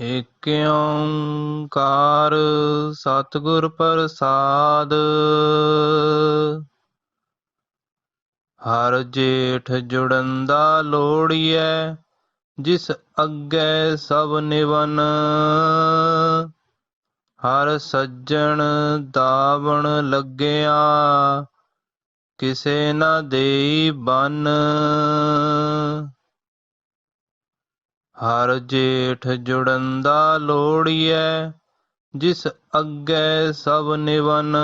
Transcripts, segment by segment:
ਏਕ ਓੰਕਾਰ ਸਤਿਗੁਰ ਪ੍ਰਸਾਦ, ਹਰ ਜੇਠ ਜੁੜੰਦਾ ਲੋੜੀਐ, ਜਿਸ ਅੱਗੇ ਸਭ ਨਿਵਨ, ਹਰ ਸੱਜਣ ਦਾਵਣ ਲੱਗਿਆ, ਕਿਸੇ ਨਾ ਦੇਈ ਬਨ। ਹਰ ਜੇਠ ਜੁੜੰਦਾ ਲੋੜੀਐ ਜਿਸ ਅੱਗੇ ਸਭ ਨਿਵਨ।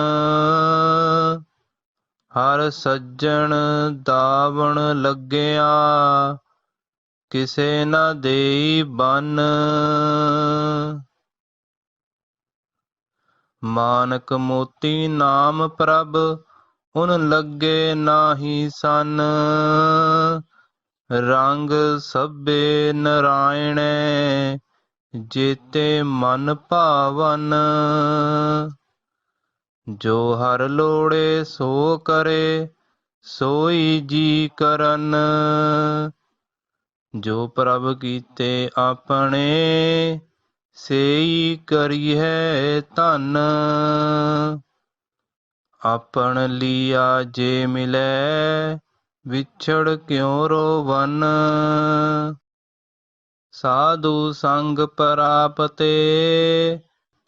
ਹਰ ਸੱਜਣ ਦਾਵਣ ਲੱਗਿਆ, ਕਿਸੇ ਨਾ ਦੇਈ ਬਨ। ਮਾਨਕ ਮੋਤੀ ਨਾਮ ਪ੍ਰਭ, ਉਨ ਲੱਗੇ ਨਾਹੀ ਸਨ। ਰੰਗ ਸਭੇ ਨਰਾਇਣੈ, ਜੇਤੇ ਮਨ ਭਾਵਨ। ਜੋ ਹਰ ਲੋੜੇ, ਸੋ ਕਰੇ, ਸੋਈ ਜੀ ਕਰਨ। ਜੋ ਪ੍ਰਭ ਕੀਤੇ ਆਪਣੇ, ਸੇਈ ਕਰੀਐ ਧਨ। ਆਪਣ ਲੀਆ ਜੇ ਮਿਲੈ ਵਿਛੜ ਕਿਉ ਰੋਵਨ? ਸਾਧੂ ਸੰਗ ਪਰਾਪਤੇ,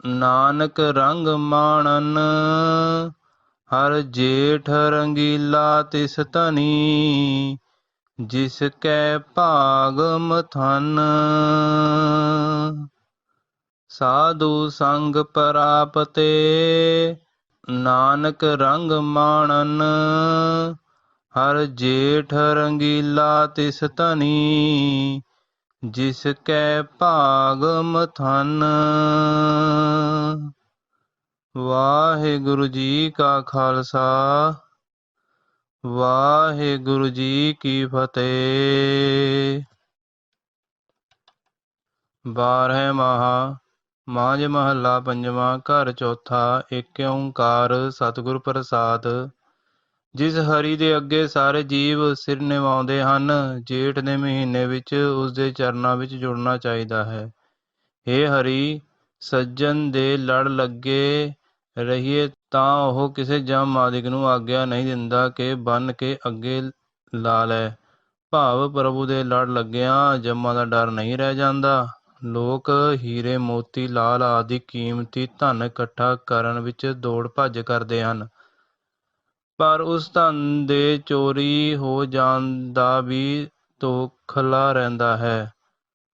ਨਾਨਕ ਰੰਗ ਮਾਣਨ। ਹਰ ਜੇਠ ਰੰਗੀਲਾ ਤਿਸ ਧਨੀ, ਜਿਸ ਕੈ ਭਾਗ ਮਥਨ। ਸਾਧੂ ਸੰਗ ਪਰਾਪਤੇ, ਨਾਨਕ ਰੰਗ ਮਾਣਨ। ਹਰ ਜੇਠ ਰੰਗੀਲਾ ਤਿਸ ਧਨੀ, ਜਿਸ ਕੈ ਭਾਗ ਮਥਨ। ਵਾਹਿਗੁਰੂ ਜੀ ਕਾ ਖਾਲਸਾ, ਵਾਹਿਗੁਰੂ ਜੀ ਕੀ ਫਤਿਹ। ਬਾਰਹਿ ਮਹਾ, ਮਾਂਝ ਮਹੱਲਾ ਪੰਜਵਾਂ, ਘਰ ਚੌਥਾ ਏਕ ਓੰਕਾਰ ਸਤਿਗੁਰ ਪ੍ਰਸਾਦ ਜਿਸ ਹਰੀ ਦੇ ਅੱਗੇ ਸਾਰੇ ਜੀਵ ਸਿਰ ਨਿਵਾਉਂਦੇ ਹਨ, ਜੇਠ ਦੇ ਮਹੀਨੇ ਵਿੱਚ ਉਸ ਦੇ ਚਰਨਾਂ ਵਿੱਚ ਜੁੜਨਾ ਚਾਹੀਦਾ ਹੈ। ਏ ਹਰੀ, ਸੱਜਣ ਦੇ ਲੜ ਲੱਗੇ ਰਹੀਏ ਤਾਂ ਉਹ ਕਿਸੇ ਜਮ ਮਾਲਿਕ ਨੂੰ ਆਗਿਆ ਨਹੀਂ ਦਿੰਦਾ ਕਿ ਬੰਨ ਕੇ ਅੱਗੇ ਲਾ ਲੈ। ਭਾਵ ਪ੍ਰਭੂ ਦੇ ਲੜ ਲੱਗਿਆਂ ਜਮਾਂ ਦਾ ਡਰ ਨਹੀਂ ਰਹਿ ਜਾਂਦਾ। ਲੋਕ ਹੀਰੇ ਮੋਤੀ ਲਾਲ ਆਦਿ ਕੀਮਤੀ ਧਨ ਇਕੱਠਾ ਕਰਨ ਵਿੱਚ ਦੌੜ ਭੱਜ ਕਰਦੇ ਹਨ। ਪਰ ਉਸ ਧਨ ਦੇ ਚੋਰੀ ਹੋ ਜਾਣ ਦਾ ਵੀ ਤੋਖਲਾ ਰਹਿੰਦਾ ਹੈ।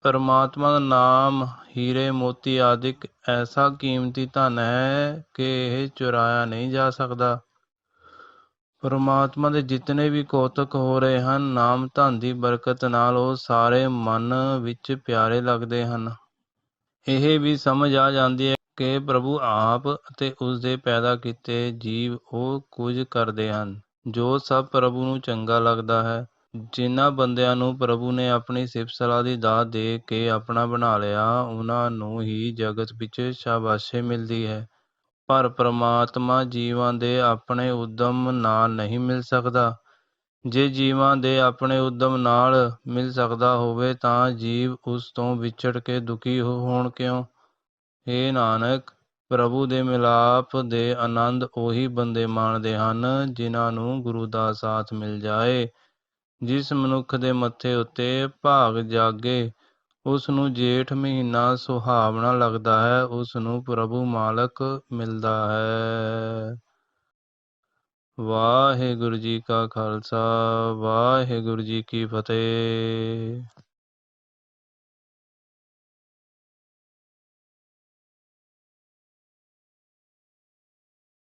ਪਰਮਾਤਮਾ ਦਾ ਨਾਮ, ਹੀਰੇ, ਮੋਤੀ ਆਦਿਕ ਐਸਾ ਕੀਮਤੀ ਧਨ ਹੈ ਕਿ ਇਹ ਚੁਰਾਇਆ ਨਹੀਂ ਜਾ ਸਕਦਾ। ਪਰਮਾਤਮਾ ਦੇ ਜਿਤਨੇ ਵੀ ਕੌਤਕ ਹੋ ਰਹੇ ਹਨ, ਨਾਮ ਧਨ ਦੀ ਬਰਕਤ ਨਾਲ ਉਹ ਸਾਰੇ ਮਨ ਵਿੱਚ ਪਿਆਰੇ ਲੱਗਦੇ ਹਨ। ਇਹ ਵੀ ਸਮਝ ਆ ਜਾਂਦੀ ਹੈ ਕਿ ਪ੍ਰਭੂ ਆਪ ਅਤੇ ਉਸ ਦੇ ਪੈਦਾ ਕੀਤੇ ਜੀਵ ਉਹ ਕੁਝ ਕਰਦੇ ਹਨ, ਜੋ ਸਭ ਪ੍ਰਭੂ ਨੂੰ ਚੰਗਾ ਲੱਗਦਾ ਹੈ। ਜਿਨ੍ਹਾਂ ਬੰਦਿਆਂ ਨੂੰ ਪ੍ਰਭੂ ਨੇ ਆਪਣੀ ਸਿਫਤ ਸਲਾਹ ਦੀ ਦਾਤ ਦੇ ਕੇ ਆਪਣਾ ਬਣਾ ਲਿਆ, ਉਹਨਾਂ ਨੂੰ ਹੀ ਜਗਤ ਵਿੱਚ ਸ਼ਾਬਾਸ਼ੇ ਮਿਲਦੀ ਹੈ। ਪਰ ਪ੍ਰਮਾਤਮਾ ਜੀਵਾਂ ਦੇ ਆਪਣੇ ਉਦਮ ਨਾਲ ਨਹੀਂ ਮਿਲ ਸਕਦਾ। ਜੇ ਜੀਵਾਂ ਦੇ ਆਪਣੇ ਉਦਮ ਨਾਲ ਮਿਲ ਸਕਦਾ ਹੋਵੇ ਤਾਂ ਜੀਵ ਉਸ ਤੋਂ ਵਿਛੜ ਕੇ ਦੁਖੀ ਹੋਣ ਕਿਉਂ? ਏ ਨਾਨਕ, ਪ੍ਰਭੂ ਦੇ ਮਿਲਾਪ ਦੇ ਆਨੰਦ ਉਹੀ ਬੰਦੇ ਮਾਣਦੇ ਹਨ, ਜਿਨ੍ਹਾਂ ਨੂੰ ਗੁਰੂ ਦਾ ਸਾਥ ਮਿਲ ਜਾਏ। ਜਿਸ ਮਨੁੱਖ ਦੇ ਮੱਥੇ ਉੱਤੇ ਭਾਗ ਜਾਗੇ ਉਸ ਨੂੰ ਜੇਠ ਮਹੀਨਾ ਸੁਹਾਵਣਾ ਲੱਗਦਾ ਹੈ ਉਸ ਨੂੰ ਪ੍ਰਭੂ ਮਾਲਕ ਮਿਲਦਾ ਹੈ। ਵਾਹਿਗੁਰੂ ਜੀ ਕਾ ਖਾਲਸਾ, ਵਾਹਿਗੁਰੂ ਜੀ ਕੀ ਫਤਿਹ।